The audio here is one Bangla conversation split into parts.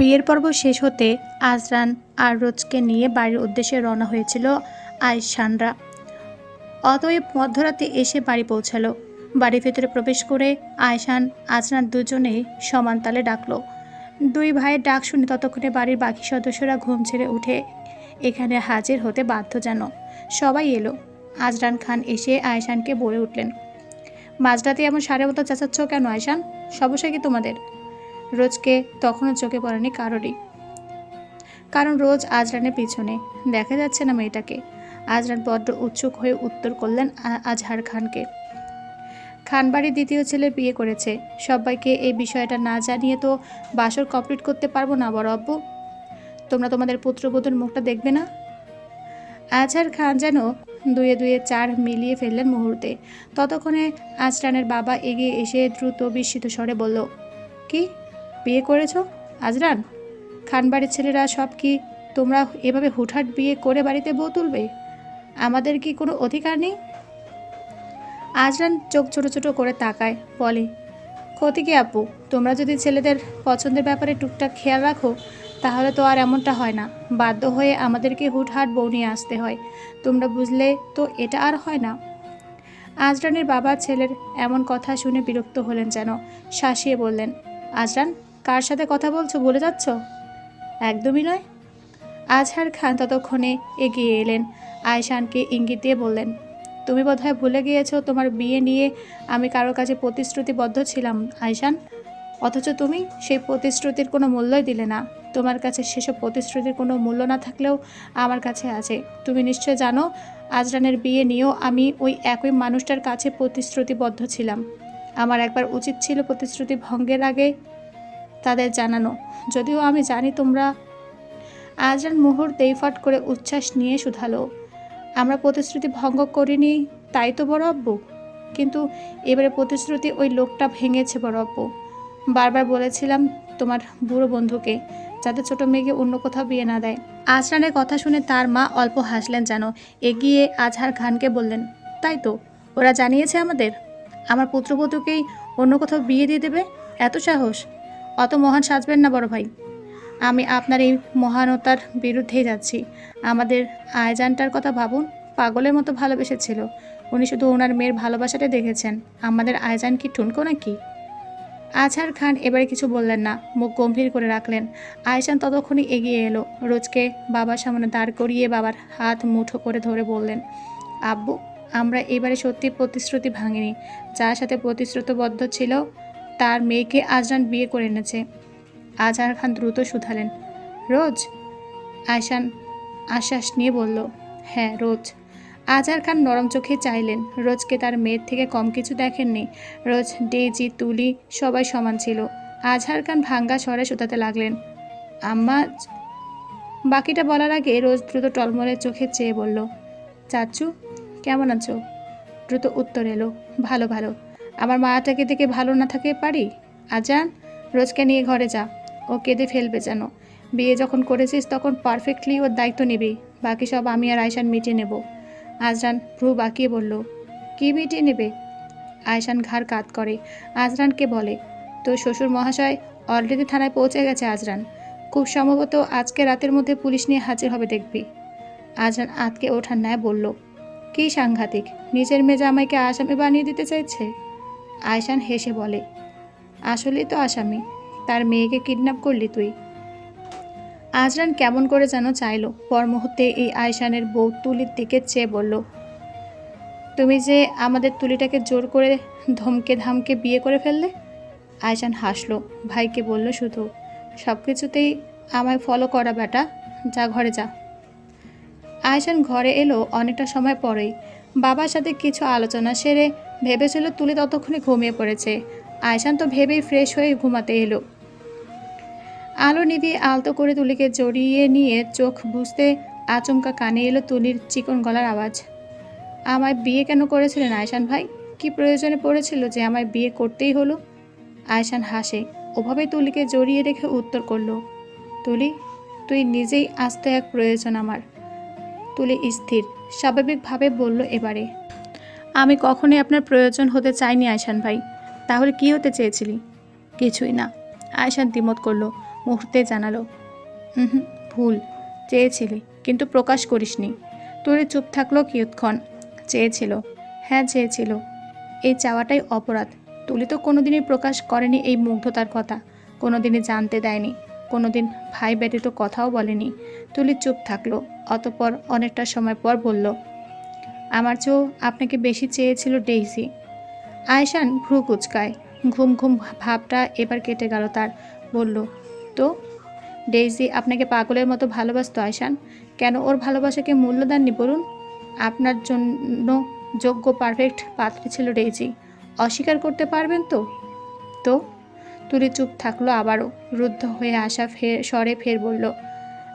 বিয়ের পর্ব শেষ হতে আজরান আর রোজকে নিয়ে বাড়ির উদ্দেশ্যে রওনা হয়েছিল আয়শানরা অতএব মধ্যরাতে এসে বাড়ি পৌঁছালো। বাড়ির ভেতরে প্রবেশ করে আয়শান আজরান দুজনেই সমান তালে ডাকলো। দুই ভাইয়ের ডাক শুনে ততক্ষণে বাড়ির বাকি সদস্যরা ঘুম ছেড়ে উঠে এখানে হাজির হতে বাধ্য যেন সবাই এলো। আজরান খান এসে আয়শানকে বলে উঠলেন, মাঝরাতে এমন সাড়ে মতো চেঁচাচ্ছ কেন আয়শান সমস্যা কি তোমাদের? রোজকে তখনও চোখে পড়েনি কারোরই। কারণ রোজ আজরানের পিছনে দেখা যাচ্ছে না মেয়েটাকে। আজরান বড্ড উৎসুক হয়ে উত্তর করলেন আজহার খানকে। খানবাড়ির দ্বিতীয় ছেলে বিয়ে করেছে। সবাইকে এই বিষয়টা না জানিয়ে তো বাসর কমপ্লিট করতে পারব না বড় আব্বু। তোমরা তোমাদের পুত্রবধূর মুখটা দেখবে না? আজহার খান যেন দুয়ে দুয়ে চার মিলিয়ে ফেললেন মুহূর্তে। ততক্ষণে আজরানের বাবা এগিয়ে এসে দ্রুত বিস্মিত স্বরে বলল, কি? বিয়ে করেছ? আজরান, খানবাড়ির ছেলেরা সব কি তোমরা এভাবে হুটহাট বিয়ে করে বাড়িতে বউ তুলবে? আমাদের কি কোনো অধিকার নেই? আজরান চোখ ছোট ছোট করে তাকায়, বলে, ক্ষতি কি আপু? তোমরা যদি ছেলেদের পছন্দের ব্যাপারে টুকটাক খেয়াল রাখো, তাহলে তো আর এমনটা হয় না। বাধ্য হয়ে আমাদেরকে হুটহাট বউ নিয়ে আসতে হয়। তোমরা বুঝলে তো এটা আর হয় না? আজরানের বাবা ছেলের এমন কথা শুনে বিরক্ত হলেন যেন, শাসিয়ে বললেন, আজরান কার সাথে কথা বলছো, বলে যাচ্ছ? একদমই নয়। আজহার খান ততক্ষণে এগিয়ে এলেন। আয়শানকে ইঙ্গিত দিয়ে বললেন, তুমি বোধহয় ভুলে গিয়েছো তোমার বিয়ে নিয়ে আমি কারও কাছে প্রতিশ্রুতিবদ্ধ ছিলাম, আয়শান। অথচ তুমি সেই প্রতিশ্রুতির কোনো মূল্যই দিলে না। তোমার কাছে সেসব প্রতিশ্রুতির কোনো মূল্য না থাকলেও আমার কাছে আছে। তুমি নিশ্চয় জানো, আজরানের বিয়ে নিয়েও আমি ওই একই মানুষটার কাছে প্রতিশ্রুতিবদ্ধ ছিলাম। আমার একবার উচিত ছিল প্রতিশ্রুতি ভঙ্গের আগে তাদের জানানো। যদিও আমি জানি তোমরা আজরান মুহূর্তেই ফট করে উচ্ছ্বাস নিয়ে শুধালো। আমরা প্রতিশ্রুতি ভঙ্গ করিনি, তাই তো বড় আব্বু কিন্তু এবারে প্রতিশ্রুতি ওই লোকটা ভেঙেছে বড় আব্বু বারবার বলেছিলাম তোমার বুড়ো বন্ধুকে, যাতে ছোট মেয়েকে অন্য কোথাও বিয়ে না দেয়। আজরানের কথা শুনে তার মা অল্প হাসলেন যেন, এগিয়ে আজহার খানকে বললেন, তাই তো, ওরা জানিয়েছে আমাদের। আমার পুত্রবধূকেই অন্য কোথাও বিয়ে দিয়ে দেবে? এত সাহস। অত মহান সাজবেন না, বড় ভাই। আমি আপনার এই মহানতার বিরুদ্ধেই যাচ্ছি। আমাদের আয়জানটার কথা ভাবুন, পাগলের মতো ভালোবেসেছিল। উনি শুধু ওনার মেয়ের ভালোবাসাটা দেখেছেন। আমাদের আয়জান কি ঠুনকো নাকি? আজহার খান এবারে কিছু বললেন না, মুখ গম্ভীর করে রাখলেন। আয়শান ততক্ষণই এগিয়ে এলো, রোজকে বাবার সামনে দাঁড় করিয়ে বাবার হাত মুঠো করে ধরে বললেন, আব্বু, আমরা এবারে সত্যি প্রতিশ্রুতি ভাঙিনি। যার সাথে প্রতিশ্রুতিবদ্ধ ছিল তার মেয়েকে আজরান বিয়ে করে এনেছে। আজহার খান দ্রুত শুধালেন। রোজ? আয়শান আশ্বাস নিয়ে বলল হ্যাঁ রোজ। আজহার খান নরম চোখে চাইলেন। রোজকে তার মেয়ের থেকে কম কিছু দেখেননি। রোজ ডেজি তুলি সবাই সমান ছিল। আজহার খান ভাঙ্গা স্বরে শুধাতে লাগলেন। আম্মা, বাকিটা বলার আগে রোজ দ্রুত টলমলের চোখে চেয়ে বলল, চাচু, কেমন আছো? দ্রুত উত্তর এলো, ভালো ভালো। আমার মাটাকে দেখে ভালো না থাকে পারি? আজান, রোজকে নিয়ে ঘরে যা। ও কেঁদে ফেলবে যেন। বিয়ে যখন করেছিস তখন পারফেক্টলি ওর দায়িত্ব নিবি। বাকি সব আমি আর আয়শান মিটিয়ে নেব। আজরান ভ্রু বাঁকিয়ে বলল, কি মিটিয়ে নেবে? আয়শান ঘাড় কাত করে। আজরানকে বলে তো শ্বশুর মহাশয় অলরেডি থানায় পৌঁছে গেছে আজরান। খুব সম্ভবত আজকে রাতের মধ্যে পুলিশ নিয়ে হাজির হবে দেখবি। আজরান আতকে ওঠার ন্যায় বলল, কী সাংঘাতিক? নিজের মেয়ে জামাইকে আসামি বানিয়ে দিতে চাইছে? আয়শান হেসে বলে, আসলেই তো আসামি। তার মেয়েকে কিডন্যাপ করলি তুই। আজরান কেমন করে যেন চাইলো। পর মুহূর্তে এই আয়শানের বউ তুলির দিকে চেয়ে বলল, তুমি যে আমাদের তুলিটাকে জোর করে ধমকে ধামকে বিয়ে করে ফেললে? আয়শান হাসলো, ভাইকে বলল, শুধু সব কিছুতেই আমায় ফলো করা বেটা। যা ঘরে যা। আয়শান ঘরে এলো অনেকটা সময় পরেই। বাবার সাথে কিছু আলোচনা সেরে ভেবেছিল তুলি ততক্ষণে ঘুমিয়ে পড়েছে। আয়শান তো ভেবেই ফ্রেশ হয়ে ঘুমাতে এলো। আলো নিভিয়ে আলতো করে তুলিকে জড়িয়ে নিয়ে চোখ বুঝতে আচমকা কানে এলো তুলির চিকন গলার আওয়াজ। আমায় বিয়ে কেন করেছিলেন আয়শান ভাই? কি প্রয়োজনে পড়েছিল যে আমায় বিয়ে করতেই হলো? আয়শান হাসে, ওভাবে তুলিকে জড়িয়ে রেখে উত্তর করল, তুলি, তুই নিজেই আসতে এক প্রয়োজন আমার। তুলি স্থির, স্বাভাবিকভাবে বলল এবারে আমি কখনোই আপনার প্রয়োজন হতে চাইনি, আয়শান ভাই। তাহলে কি হতে চেয়েছিলি? কিছুই না। আয়শান দ্বিমত করল, মুহূর্তে জানালো হুম, ভুল। চেয়েছিলি, কিন্তু প্রকাশ করিসনি। তুলি চুপ থাকল কিয়ৎক্ষণ? চেয়েছিল। হ্যাঁ চেয়েছিল। এই চাওয়াটাই অপরাধ। তুলি তো কোনোদিনই প্রকাশ করেনি এই মুগ্ধতার কথা। কোনোদিনই জানতে দেয়নি। কোনোদিন ভাই ব্যতীত কথাও বলেনি। তুলি চুপ থাকল, অতপর অনেকটা সময় পর বলল আমার চেয়েও আপনাকে বেশি চেয়েছিল ডেইসি। আয়শান ভ্রু কুচকায়। ঘুম ঘুম ভাবটা এবার কেটে গেল তার। বলল, তো? ডেইজি আপনাকে পাগলের মতো ভালোবাসত, আয়শান। কেন ওর ভালোবাসাকে মূল্য দেননি বলুন? আপনার জন্য যোগ্য পারফেক্ট পাত্রী ছিল ডেইজি অস্বীকার করতে পারবেন তো? তো? তুলি চুপ থাকল আবারও। রুদ্ধ হয়ে আসা ফের স্বরে ফের বলল,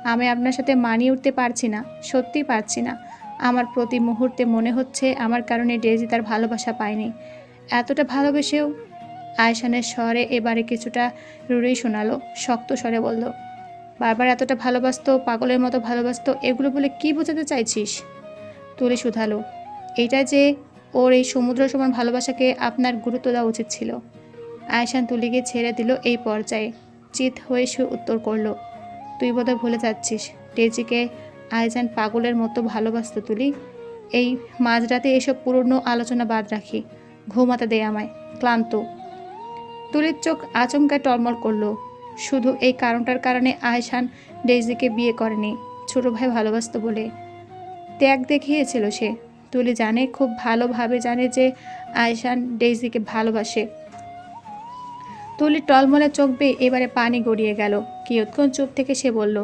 আমি আপনার সাথে মানিয়ে উঠতে পারছি না সত্যি পারছি না। আমার প্রতি মুহূর্তে মনে হচ্ছে আমার কারণে ডেজি তার ভালোবাসা পায়নি। এতটা ভালোবেসেও আয়সানের স্বরে এবারে কিছুটা রুড়েই শোনালো, শক্ত স্বরে বলল, বারবার এতটা ভালোবাসতো, পাগলের মতো ভালোবাসতো, এগুলো বলে কি বোঝাতে চাইছিস? তুলে শুধালো এটা যে ওর এই সমুদ্র সমান ভালোবাসাকে আপনার গুরুত্ব দেওয়া উচিত ছিল। আয়সান তুলিকে ছেড়ে দিল এই পর্যায়ে। চিত হয়ে সে উত্তর করল, তুই বোধহয় ভুলে যাচ্ছিস ডেজিকে আয়জান পাগলের মতো ভালোবাসতো তুলি। এই মাঝরাতে এসব পুরনো আলোচনা বাদ রাখি। ঘুমাতে দে আমায়, ক্লান্ত। তুলির চোখ আচমকা টলমল করল। শুধু এই কারণটার কারণে আয়সান ডেইজিকে বিয়ে করেনি, ছোট ভাই ভালোবাসত বলে। ত্যাগ দেখিয়েছিল সে। তুলি জানে, খুব ভালোভাবে জানে যে আয়সান ডেইজিকে ভালোবাসে। তুলি টলমলে চোখ বেয়ে এবারে পানি গড়িয়ে গেল। কিয়ৎক্ষণ চুপ থেকে সে বলল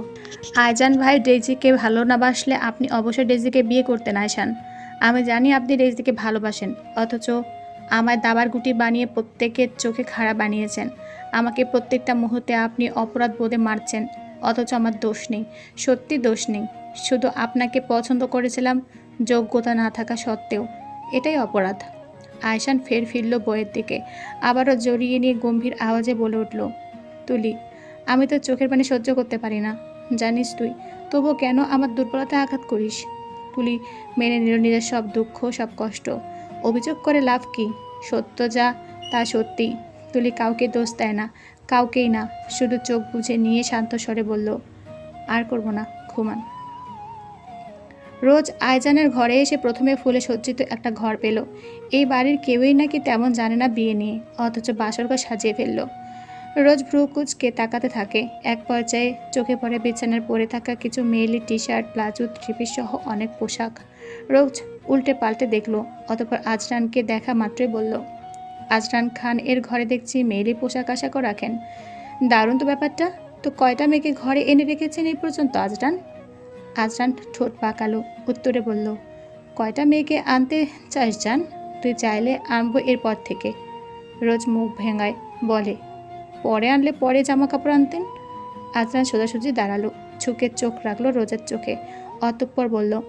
আয়জান ভাই ডেজিকে ভালো না বাসলে আপনি অবশ্যই ডেজিকে বিয়ে করতেন আয়সান আমি জানি আপনি ডেইজিকে ভালোবাসেন, অথচ আমায় দাবার গুটি বানিয়ে প্রত্যেকের চোখে খাড়া বানিয়েছেন। আমাকে প্রত্যেকটা মুহূর্তে আপনি অপরাধ বোধে মারছেন, অথচ আমার দোষ নেই, সত্যি দোষ নেই। শুধু আপনাকে পছন্দ করেছিলাম, যোগ্যতা না থাকা সত্ত্বেও। এটাই অপরাধ। আয়শান ফের ফিরল বইয়ের দিকে। আবারও জড়িয়ে নিয়ে গম্ভীর আওয়াজে বলে উঠল, তুলি, আমি তো চোখের পানি সহ্য করতে পারি না। জানিস তুই, তবুও কেন আমার দুর্বলতা আঘাত করিস? তুলি মেনে নিল নিজের সব দুঃখ, সব কষ্ট। অভিযোগ করে লাভ কি? সত্য যা, তা সত্যি। তুলি কাউকে দোষ দেয় না, কাউকেই না। শুধু চোখ বুঝে নিয়ে শান্ত স্বরে বলল, আর করব না, ঘুমান। রোজ আয়জানের ঘরে এসে প্রথমে ফুলে সজ্জিত একটা ঘর পেল। এই বাড়ির কেউই নাকি তেমন জানে না বিয়ে নিয়ে, অথচ বাসরঘর সাজিয়ে ফেলল। রোজ ভ্রুকুচকে তাকাতে থাকে। এক পর্যায়ে চোখে পড়ে বিছানার পরে থাকা কিছু মেয়েলি T shirt palazzo three piece সহ অনেক পোশাক। রোজ উল্টে পাল্টে দেখল, অতপর আজরানকে দেখা মাত্রই বলল, আজরান খান এর ঘরে দেখছি মেয়েলি পোশাক আশাকও রাখেন। দারুণ তো ব্যাপারটা। তো কয়টা মেয়েকে ঘরে এনে রেখেছেন এই পর্যন্ত আজরান? আজরান ঠোঁট পাকালো উত্তরে বলল, কয়টা মেয়েকে আনতে চাস জান? তুই চাইলে আনব এরপর থেকে। রোজ মুখ ভেঙায়, বলে, পরে আনলে পরে জামা কাপড় আনতেন? আজরান সোজাসুজি দাঁড়াল ঝুঁকে চোখ রাখল রোজের চোখে। অতঃপর বলল,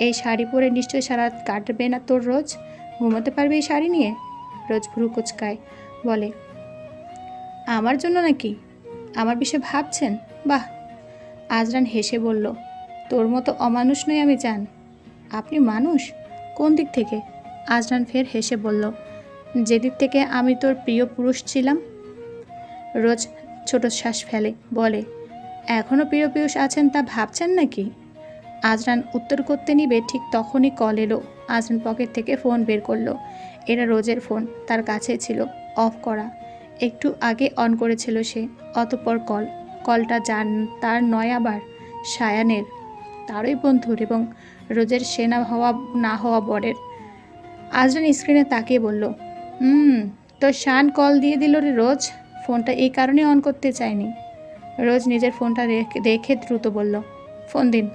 এই শাড়ি পরে নিশ্চয়ই সারা কাটবে না তোর রোজ? ঘুমোতে পারবে এই শাড়ি নিয়ে? রোজ ভ্রু কুচকায়, বলে, আমার জন্য নাকি? আমার বিষয়ে ভাবছেন? বাহ! আজরান হেসে বলল তোর মতো অমানুষ নই আমি চান। আপনি মানুষ? কোন দিক থেকে? আজরান ফের হেসে বলল, যেদিক থেকে আমি তোর প্রিয় পুরুষ ছিলাম, রোজ ছোট শ্বাস ফেলে, বলে এখনও প্রিয় পুরুষ আছেন তা ভাবছেন নাকি? আজরান উত্তর করতে নিবে ঠিক তখনই কল এলো। আজরান পকেট থেকে ফোন বের করল। এটা রোজের ফোন, তার কাছে ছিল, অফ করা। একটু আগে অন করেছিল সে, অতপর কল। কলটা যার, তার নয় আবার, সায়ানের। তারই বন্ধুর এবং রোজের সেনা হওয়া, না হওয়া বরের। আজরান স্ক্রিনে তাকিয়ে বলল, হুম, তো শান কল দিয়ে দিল রে রোজ? ফোনটা এই কারণে অন করতে চায়নি। রোজ নিজের ফোনটা রেখে দেখে দ্রুত বলল, ফোন দিন।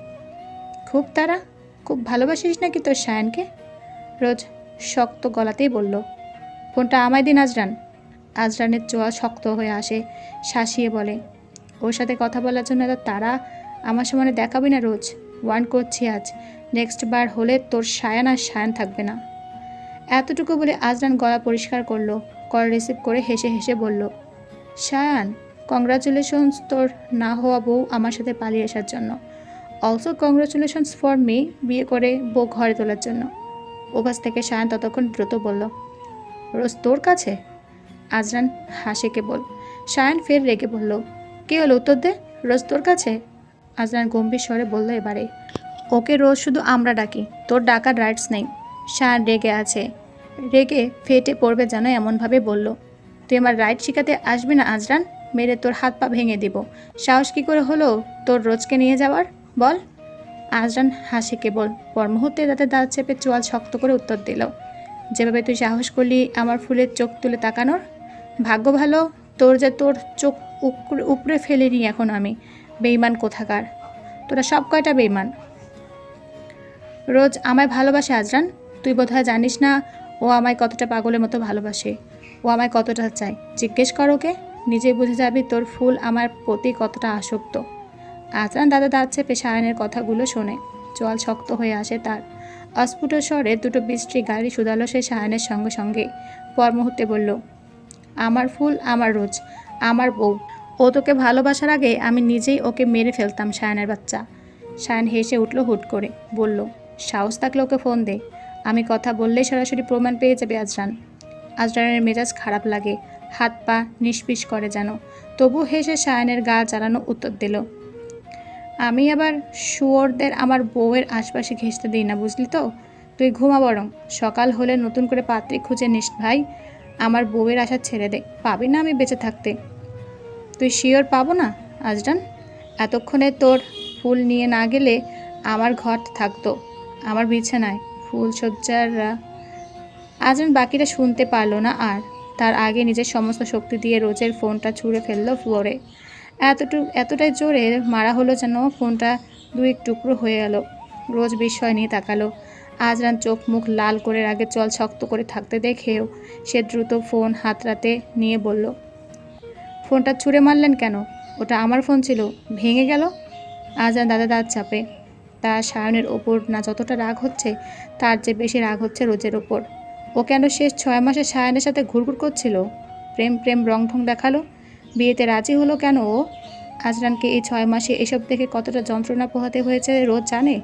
খুব তারা? খুব ভালোবাসিস নাকি তোর শায়ানকে? রোজ শক্ত গলাতেই বলল, ফোনটা আমায় দিন আজরান। আজরানের চোয়া শক্ত হয়ে আসে, শাসিয়ে বলে, ওর সাথে কথা বলার জন্য তারা আমার সামনে দেখাবি না রোজ। ওয়ান করছি আজ। নেক্সট বার হলে তোর সায়ান আর সায়ান থাকবে না। এতটুকু বলে আজরান গলা পরিষ্কার করল, কল রিসিভ করে হেসে হেসে বলল, সায়ান কংগ্রাচুলেশনস তোর না হওয়া বউ আমার সাথে পালিয়ে আসার জন্য। অলসো কংগ্রাচুলেশনস ফর মি বিয়ে করে বউ ঘরে তোলার জন্য। ওপাশ থেকে সায়ান ততক্ষণ দ্রুত বলল, রোজ তোর কাছে? আজরান হাসে কেবল সায়ান ফের রেগে বলল, কে হলো উত্তর দে? রোজ তোর কাছে? আজরান গম্ভীর স্বরে বলল, এবারে। ওকে রোজ শুধু আমরা ডাকি। তোর ডাকার রাইটস নেই। শান রেগে আছে। রেগে ফেটে পড়বে যেন এমনভাবে বলল, তুই আমার রাইট শিখাতে আসবি না আজরান? মেরে তোর হাত পা ভেঙে দিব। সাহস কী করে হলো তোর রোজকে নিয়ে যাওয়ার? বল। আজরান হাসি কেবল। পর মুহূর্তে তাতে দাঁত চেপে চোয়াল শক্ত করে উত্তর দিল, যেভাবে তুই সাহস করলি আমার ফুলের চোখ তুলে তাকানোর, ভাগ্য ভালো, তোর যে তোর চোখ উপরে ফেলিনি এখন আমি। বেইমান কোথাকার? তোরা সব কয়টা বেইমান রোজ আমায় ভালোবাসে আজরান? তুই বোধহয় জানিস না, ও আমায় কতটা পাগলের মতো ভালোবাসে। ও আমায় কতটা চায়? জিজ্ঞেস কর ওকে। নিজে বুঝে যাবি তোর ফুল আমার প্রতি কতটা আসক্ত। আজরান দাদা দাঁত চেপে সায়নের কথাগুলো শোনে। জল শক্ত হয়ে আসে তার। অস্ফুট স্বরে দুটো বৃষ্টি গাড়ি শুধালো সে সায়নের সঙ্গে সঙ্গে পর মুহূর্তে বলল, আমার ফুল, আমার রোজ, আমার বউ। ও তোকে ভালোবাসার আগে আমি নিজেই ওকে মেরে ফেলতাম সায়নের বাচ্চা। সায়ন হেসে উঠল হুট করে, বলল, সাহস থাকলে ওকে ফোন দে। আমি কথা বললেই সরাসরি প্রমাণ পেয়ে যাবে আজরান। আজরানের মেজাজ খারাপ লাগে, হাত পা নিষ্পিস করে যেন। তবু হেসে সায়নের গা জ্বালানো উত্তর দিল, আমি আবার শুয়োরদের আমার বউয়ের আশপাশে ঘেঁষতে দিই না, বুঝলি তো? তুই ঘুমা বরং, সকাল হলে নতুন করে পাত্রী খুঁজে নিস ভাই। আমার বউয়ের আশা ছেড়ে দে, পাবি না আমি বেঁচে থাকতে। তুই শিওর পাবো না, আজরান? এতক্ষণে তোর ফুল নিয়ে না গেলে আমার ঘর থাকতো, আমার বিছানায় ফুল সজ্জাররা আজরান বাকিটা শুনতে পারল না আর, তার আগে নিজের সমস্ত শক্তি দিয়ে রোজের ফোনটা ছুঁড়ে ফেলল ফ্লোরে এতটুকু, এতটাই জোরে মারা হলো যেন ফোনটা দুই টুকরো হয়ে গেল। রোজ বিস্ময় নিয়ে তাকালো। আজরান চোখ মুখ লাল করে আগে চল শক্ত করে থাকতে দেখেও সে দ্রুত ফোন হাতড়াতে নিয়ে বলল ফোনটা ছুঁড়ে মারলেন কেন? ওটা আমার ফোন ছিল। ভেঙে গেল? আজান দাদা দাঁত চাপে। তার সায়নের ওপর না যতটা রাগ হচ্ছে, তার চেয়ে বেশি রাগ হচ্ছে রোজের ওপর। ও কেন শেষ ছয় মাসে সায়নের সাথে ঘুরঘুর করছিল? প্রেম প্রেম রং ঢং দেখাল? বিয়েতে রাজি হলো কেন ও? আজরানকে এই ছয় মাসে এসব দেখে কতটা যন্ত্রণা পোহাতে হয়েছে, রোজ জানে?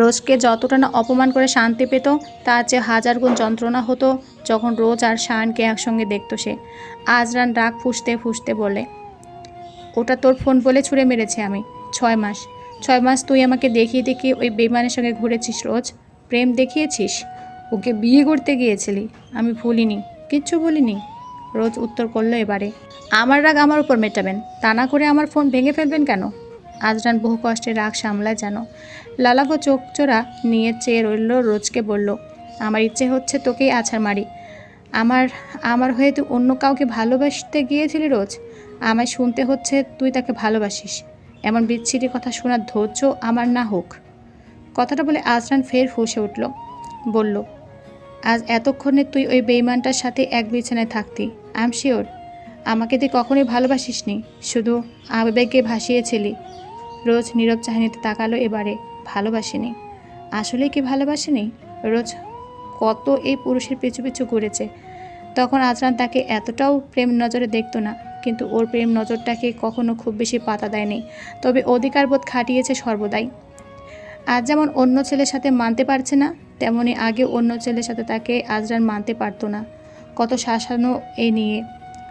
রোজকে যতটা না অপমান করে শান্তি পেত, তার চেয়ে হাজার গুণ যন্ত্রণা হতো যখন রোজ আর শায়নকে একসঙ্গে দেখত সে। আজরান রাগ ফুসতে ফুসতে বলে, ওটা তোর ফোন বলে ছুঁড়ে মেরেছে আমি, ছয় মাস। ছয় মাস তুই আমাকে দেখিয়ে দেখিয়ে ওই বেমানের সঙ্গে ঘুরেছিস রোজ? প্রেম দেখিয়েছিস? ওকে বিয়ে করতে গিয়েছিলি? আমি ভুলিনি, কিচ্ছু বলিনি রোজ উত্তর করল এবারে। আমার রাগ আমার উপর মেটাবেন, তা না করে আমার ফোন ভেঙে ফেলবেন কেন? আজরান বহু কষ্টে রাগ সামলায় যেন। লালাভো চোখ চোরা নিয়ে চেয়ে রইল, রোজকে বলল, আমার ইচ্ছে হচ্ছে তোকেই আছাড় মারি। আমার আমার হয়ে তুই অন্য কাউকে ভালোবাসতে গিয়েছিলি রোজ? আমায় শুনতে হচ্ছে তুই তাকে ভালোবাসিস। এমন বিচ্ছিরি কথা শোনার ধৈর্য আমার না হোক। কথাটা বলে আজরান ফের ফুসে উঠল, বলল আজ এতক্ষণে তুই ওই বেইমানটার সাথে এক বিছানায় থাকতি। আই এম শিওর আমাকে তুই কখনোই ভালোবাসিসনি। শুধু আবেগে ভাসিয়েছিলি। রোজ নীরব চাহিনীতে তাকালো এবারে, ভালোবাসিনি। আসলে কি ভালোবাসেনি? রোজ কত এই পুরুষের পিছু পিছু ঘুরেছে। তখন আজরান তাকে এতটাও প্রেম নজরে দেখতো না, কিন্তু ওর প্রেম নজরটাকে কখনো খুব বেশি পাতা দেয়নি। তবে অধিকারবোধ খাটিয়েছে সর্বদাই। আজ যেমন অন্য ছেলের সাথে মানতে পারছে না তেমনি আগে অন্য ছেলের সাথে তাকে আজরান মানতে পারতো না। কত শাসানো এ নিয়ে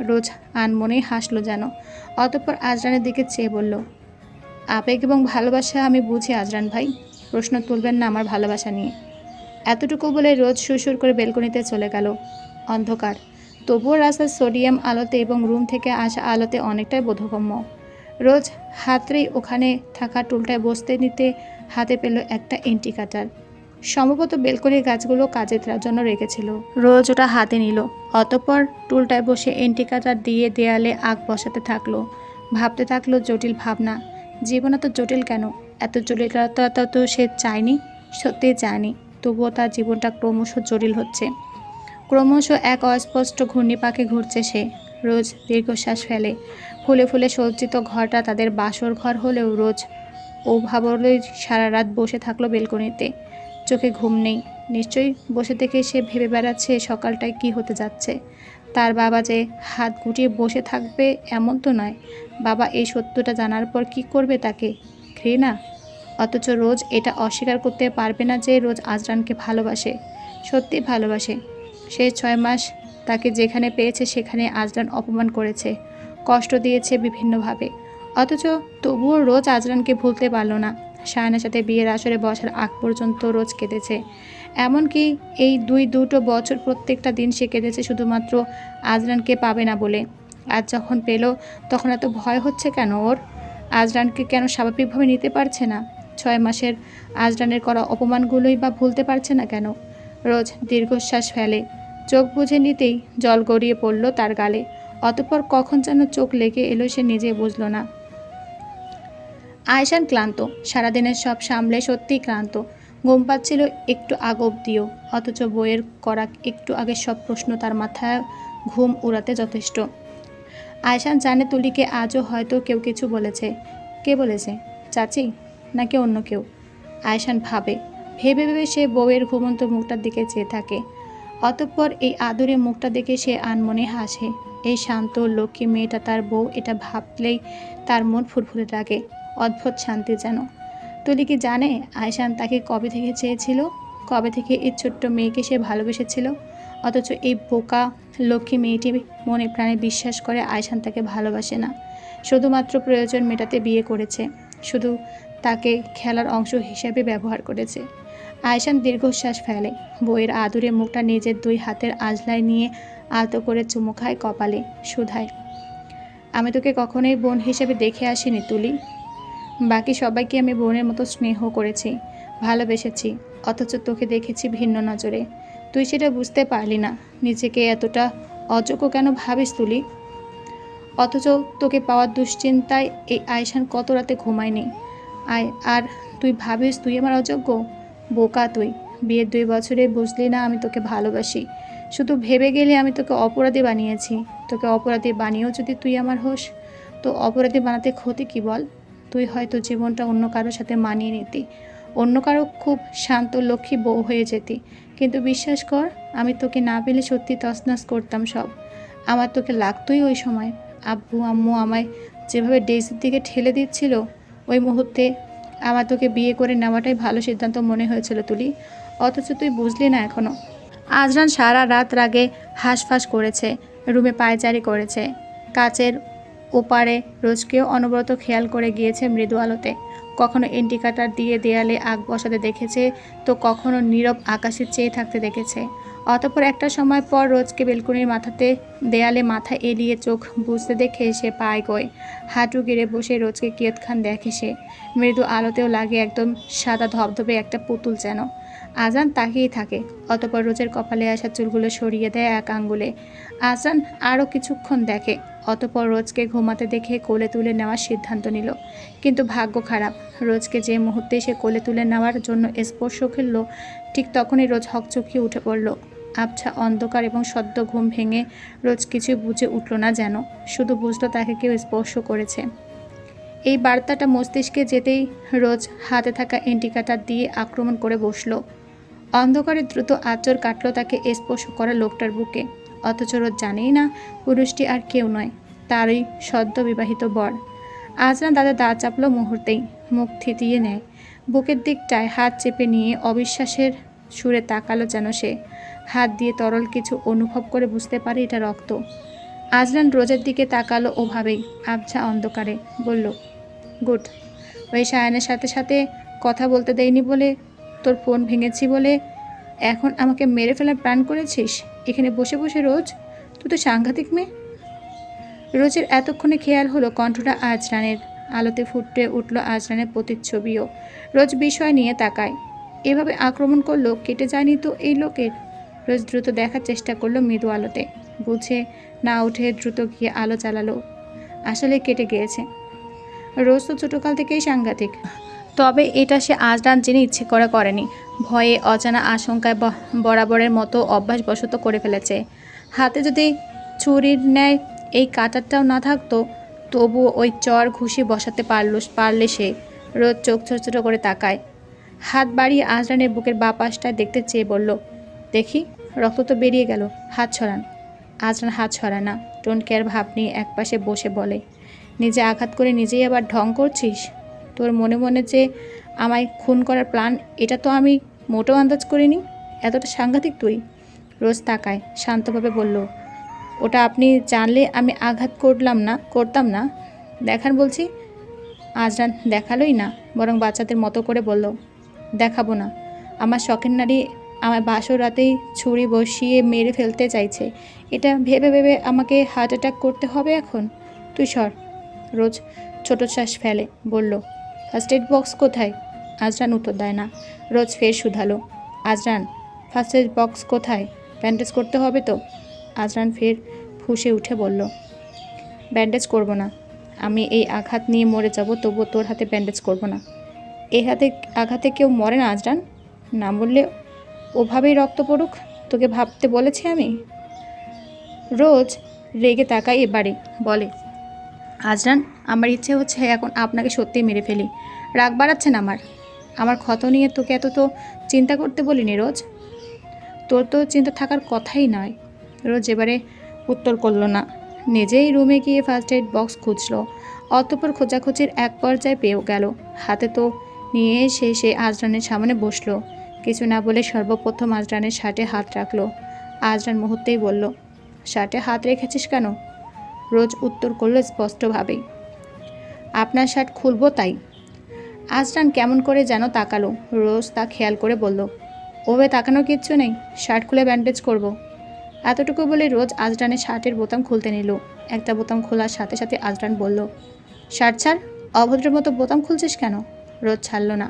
রোজ আনমনেই হাসলো যেন। অতঃপর আজরানের দিকে চেয়ে বলল, আবেগ এবং ভালোবাসা আমি বুঝি আজরান ভাই। প্রশ্ন তুলবেন না আমার ভালোবাসা নিয়ে এতটুকু বলে রোজ সুরসুর করে বেলকনিতে চলে গেল। অন্ধকার। তবুও রাস্তার সোডিয়াম আলোতে এবং রুম থেকে আসা আলোতে অনেকটাই বোধগম্য। রোজ হাতরেই ওখানে থাকা টুলটায় বসতে নিতে হাতে পেল একটা ইন্টিকাটার সম্ভবত বেলকনির গাছগুলো কাজে দেওয়ার জন্য রেখেছিল। রোজ ওটা হাতে নিল। অতঃপর টুলটায় বসে এন্টিকাটার দিয়ে দেয়ালে আগ বসাতে থাকল। ভাবতে থাকল, জটিল ভাবনা। জীবন এত জটিল কেন? এত জটিলতা তো সে চায়নি? সত্যি চায়নি তবুও তার জীবনটা ক্রমশ জটিল হচ্ছে। ক্রমশ এক অস্পষ্ট ঘূর্ণি পাকে ঘুরছে সে। রোজ দীর্ঘশ্বাস ফেলে। ফুলে ফুলে সজ্জিত ঘরটা তাদের বাসর ঘর হলেও রোজ ও ভাবলেই সারা রাত বসে থাকল বেলকনিতে। চোখে ঘুম নেই। নিশ্চয়ই বসে থেকে সে ভেবে বেড়াচ্ছে সকালটায় কি হতে যাচ্ছে। তার বাবা যে হাত গুটিয়ে বসে থাকবে এমন তো নয়। বাবা এই সত্যটা জানার পর কি করবে তাকে? ঘৃণা? অথচ রোজ এটা অস্বীকার করতে পারবে না যে রোজ আজরানকে ভালোবাসে। সত্যি ভালোবাসে। সে ছয় মাস তাকে যেখানে পেয়েছে সেখানে আজরান অপমান করেছে। কষ্ট দিয়েছে বিভিন্নভাবে। অথচ তবুও রোজ আজরানকে ভুলতে পারল না। সায়নার সাথে বিয়ের আসরে বসার আগ পর্যন্ত রোজ কেঁদেছে। এমনকি এই দুই দুটো বছর প্রত্যেকটা দিন সে কেঁদেছে শুধুমাত্র আজরানকে পাবে না বলে। আজ যখন পেল, তখন এত ভয় হচ্ছে কেন ওর? আজরানকে কেন স্বাভাবিকভাবে নিতে পারছে না? ছয় মাসের আজরানের করা অপমানগুলোই বা ভুলতে পারছে না কেন? রোজ দীর্ঘশ্বাস ফেলে। চোখ বুঝে নিতেই জল গড়িয়ে পড়ল তার গালে। অতঃপর কখন যেন চোখ লেগে এলো সে নিজে বুঝল না। আয়সান ক্লান্ত, সারাদিনের সব সামলে সত্যিই ক্লান্ত। ঘুম পাচ্ছিল একটু আগ অব্দিও অথচ বইয়ের করা একটু আগে সব প্রশ্ন তার মাথায় ঘুম উড়াতে যথেষ্ট। আয়সান জানে তুলিকে আজও হয়তো কেউ কিছু বলেছে। কে বলেছে? চাচি? নাকি অন্য কেউ? আয়সান ভাবে। ভেবে ভেবে সে বউয়ের ঘুমন্ত মুখটার দিকে চেয়ে থাকে। অতঃপর এই আদরে মুখটা দেখে সে আনমনে হাসে। এই শান্ত, লক্ষ্মী মেয়েটা তার বউ, এটা ভাবলেই তার মন ফুরফুরে লাগে। অদ্ভুত শান্তি যেন। তুলি কি জানে আয়সান তাকে কবে থেকে চেয়েছিল? কবে থেকে এই ছোট্ট মেয়েকে সে ভালোবেসেছিল? অথচ এই বোকা লক্ষ্মী মেয়েটি মনে প্রাণে বিশ্বাস করে আয়সান তাকে ভালোবাসে না। শুধুমাত্র প্রয়োজন মেটাতে বিয়ে করেছে। শুধু তাকে খেলার অংশ হিসেবে ব্যবহার করেছে। আয়সান দীর্ঘশ্বাস ফেলে। বইয়ের আদুরে মুখটা নিজের দুই হাতের আজলায় নিয়ে আলতো করে চুমু খায় কপালে, সুধায়। আমি তোকে কখনোই বোন হিসেবে দেখে আসিনি, তুলি। বাকি সবাইকে আমি বোনের মতো স্নেহ করেছি, ভালোবেসেছি, অথচ তোকে দেখেছি ভিন্ন নজরে। তুই সেটা বুঝতে পারলি না, নিজেকে এতটা অযোগ্য কেন ভাবিস তুলি? অথচ তোকে পাওয়ার দুশ্চিন্তায় এই আয়সান কত রাতে ঘুমায়নি। আয়, আর তুই ভাবিস তুই আমার অযোগ্য? বোকা তুই, বিয়ের দুই বছরে বুঝলি না আমি তোকে ভালোবাসি। শুধু ভেবে গেলে আমি তোকে অপরাধী বানিয়েছি। তোকে অপরাধী বানিয়েও যদি তুই আমার হোস, তো অপরাধী বানাতে ক্ষতি কি বল? তুই হয়তো জীবনটা অন্য কারোর সাথে মানিয়ে নিতি। অন্য কারও খুব শান্ত, লক্ষ্মী বউ হয়ে যেতি। কিন্তু বিশ্বাস কর, আমি তোকে না পেলে সত্যি তছনছ করতাম সব। আমার তোকে লাগতোই ওই সময়। আব্বু, আম্মু আমায় যেভাবে ডেজির দিকে ঠেলে দিচ্ছিল, ওই মুহূর্তে আমার তোকে বিয়ে করে নেওয়াটাই ভালো সিদ্ধান্ত মনে হয়েছিল তুলি। অথচ তুই বুঝলি না এখনও। আজরান সারা রাত রাগে হাঁসফাঁস করেছে, রুমে পায়চারি করেছে। কাচের ওপারে রোজকেও অনবরত খেয়াল করে গিয়েছে মৃদু আলোতে। কখনো ইন্ডিকেটার দিয়ে দেয়ালে আগ বসাতে দেখেছে, তো কখনো নীরব আকাশে চেয়ে থাকতে দেখেছে। অতপর একটা সময় পর রোজকে বেলকুনির মাথাতে, দেয়ালে মাথা এলিয়ে চোখ বুঝতে দেখে সে পায় গয় হাঁটু গেড়ে বসে রোজকে কিয়ত খান দেখে সে। মৃদু আলোতেও লাগে একদম সাদা ধবধবে একটা পুতুল যেন। আজান তাকিয়েই থাকে। অতপর রোজের কপালে আসা চুলগুলো সরিয়ে দেয় এক আঙ্গুলে। আজান আরও কিছুক্ষণ দেখে। অতপর রোজকে ঘুমাতে দেখে কোলে তুলে নেওয়ার সিদ্ধান্ত নিল। কিন্তু ভাগ্য খারাপ। রোজকে যে মুহূর্তে সে কোলে তুলে নেওয়ার জন্য স্পর্শ খেললো ঠিক তখনই রোজ হকচকিয়ে উঠে পড়ল। আবছা অন্ধকার এবং সদ্য ঘুম ভেঙে রোজ কিছু বুঝে উঠল না যেন। শুধু বুঝলো তাকে কেউ স্পর্শ করেছে। এই বার্তাটা মস্তিষ্কে যেতেই রোজ হাতে থাকা ইন্ডিকেটার দিয়ে আক্রমণ করে বসল। অন্ধকারে দ্রুত আচর কাটলো তাকে স্পর্শ করা লোকটার বুকে। অথচ রোজ জানেই না, পুরুষটি আর কেউ নয়, তারই সদ্য বিবাহিত বর। আজরা দাদা দা চাপলো মুহূর্তেই, মুখ থিতিয়ে নেয়। বুকের দিকটায় হাত চেপে নিয়ে অবিশ্বাসের সুরে তাকালো যেন সে। হাত দিয়ে তরল কিছু অনুভব করে বুঝতে পারে এটা রক্ত। আজরান রোজের দিকে তাকালো ওভাবেই, আবছা অন্ধকারে, বলল, গুড। ওই সায়ানের সাথে সাথে কথা বলতে দেয়নি বলে তোর ফোন ভেঙেছি বলে এখন আমাকে মেরে ফেলার প্ল্যান করেছিস? এখানে বসে বসে রোজ? তুই তো সাংঘাতিক মেয়ে। রোজের এতক্ষণে খেয়াল হলো কণ্ঠটা আজরানের। আলোতে ফুটে উঠল আজরানের প্রতিচ্ছবিও। রোজ বিষয় নিয়ে তাকায়। এভাবে আক্রমণ করল, কেটে যায়নি তো এই লোকের? রোজ দ্রুত দেখার চেষ্টা করল মৃদু আলোতে। বুঝে না উঠে দ্রুত গিয়ে আলো চালালো। আসলে কেটে গিয়েছে। রোজ তো ছোটোকাল থেকেই সাংঘাতিক। তবে এটা সে আজরান জেনে ইচ্ছে করে করেনি। ভয়ে অজানা আশঙ্কায় বরাবরের মতো অভ্যাসবশত করে ফেলেছে। হাতে যদি ছুরির ন্যায় এই কাটারটাও না থাকতো তবুও ওই চর ঘুষি বসাতে পারল পারলে সে। রোজ চোখ ছোট ছোট করে তাকায়। হাত বাড়িয়ে আজরানের বুকের বা পাশটায় দেখতে চেয়ে বলল, দেখি, রক্ত তো বেরিয়ে গেল, হাত ছড়ান। আজরান হাত ছড়ায় না। ডোন্ট কেয়ার ভাব নিয়ে একপাশে বসে বলে, নিজে আঘাত করে নিজেই আবার ঢং করছিস? তোর মনে মনে যে আমায় খুন করার প্ল্যান এটা তো আমি মোটেও আন্দাজ করিনি। এতটা সাংঘাতিক তুই। রোজ তাকায়, শান্তভাবে বলল, ওটা আপনি জানলে আমি আঘাত করলাম না, করতাম না। দেখান বলছি আজরান দেখালোই না। বরং বাচ্চাদের মতো করে বলল, দেখাবো না। আমার শখের নারী আমার বাসর রাতেই ছুরি বসিয়ে মেরে ফেলতে চাইছে। এটা ভেবে ভেবে আমাকে হার্ট অ্যাটাক করতে হবে এখন? তুই সর। রোজ ছোট শ্বাস ফেলে, বলল ফার্স্ট এড বক্স কোথায়? আজরান উত্তর দেয় না। রোজ ফের শুধালো। আজরান, ফার্স্ট এড বক্স কোথায়? ব্যান্ডেজ করতে হবে তো? আজরান ফের ফুঁসে উঠে বলল, ব্যান্ডেজ করব না। আমি এই আঘাত নিয়ে মরে যাব তবু তোর হাতে ব্যান্ডেজ করব না। এই হাতে, আঘাতে কেউ মরে না আজরান? না বললে ওভাবেই রক্ত পড়ুক? তোকে ভাবতে বলেছি আমি? রোজ রেগে তাকাই এবারে বলে আজরান, আমার ইচ্ছে হচ্ছে এখন আপনাকে সত্যিই মেরে ফেলি। রাগ বাড়াচ্ছেন আমার। আমার ক্ষত নিয়ে তোকে এত তো চিন্তা করতে বলিনি রোজ। তোর তো চিন্তা থাকার কথাই নয়। রোজ এবারে উত্তর করল না। নিজেই রুমে গিয়ে ফার্স্ট এড বক্স খুঁজলো। অতপর খোঁজাখুঁজির এক পর্যায়ে পেয়েও গেল। হাতে তো নিয়ে এসে সে আজরানের সামনে বসল। কিছু না বলে সর্বপ্রথম আজরানের শার্টে হাত রাখল। আজরান মুহূর্তেই বলল, শার্টে হাত রেখেছিস কেন? রোজ উত্তর করল স্পষ্টভাবেই। আপনার শার্ট খুলবো তাই? আজরান কেমন করে যেন তাকালো। রোজ তা খেয়াল করে বলল। ওভাবে তাকানোর কিচ্ছু নেই, শার্ট খুলে ব্যান্ডেজ করব। এতটুকু বলে রোজ আজরানের শার্টের বোতাম খুলতে নিল। একটা বোতাম খোলার সাথে সাথে আজরান বলল, শার্ট ছাড়, অভদ্রের মতো বোতাম খুলছিস কেন? রোজ ছাড়ল না,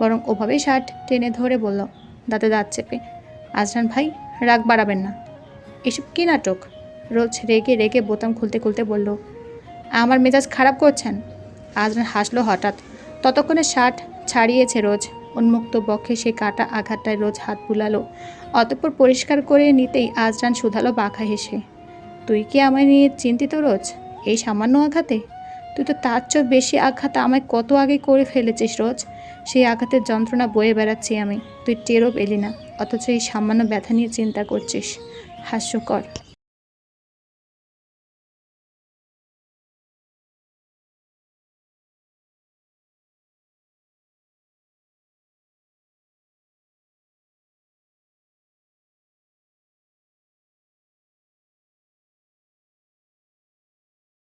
বরং ওভাবেই শার্ট টেনে ধরে বলল, দাঁতে দাঁত চেপে। আজরান ভাই, রাগ বাড়াবেন না। এসব কী নাটক? রোজ রেগে রেগে বোতাম খুলতে খুলতে বলল, আমার মেজাজ খারাপ করছেন? আজরান হাসলো হঠাৎ। ততক্ষণে শার্ট ছাড়িয়েছে রোজ। উন্মুক্ত বক্ষে সে কাটা আঘাতটায় রোজ হাত বুলালো। অতঃপর পরিষ্কার করে নিতেই আজরান শুধালো বাঁকা হেসে, তুই কি আমায় নিয়ে চিন্তিত রোজ? এই সামান্য আঘাতে? তুই তো তার চেয়েও বেশি আঘাত আমায় কত আগে করে ফেলেছিস রোজ? সেই আঘাতের যন্ত্রণা বয়ে বেড়াচ্ছি আমি। তুই টেরও পেলি না, অথচ এই সামান্য ব্যথা নিয়ে চিন্তা করছিস। হাস্যকর।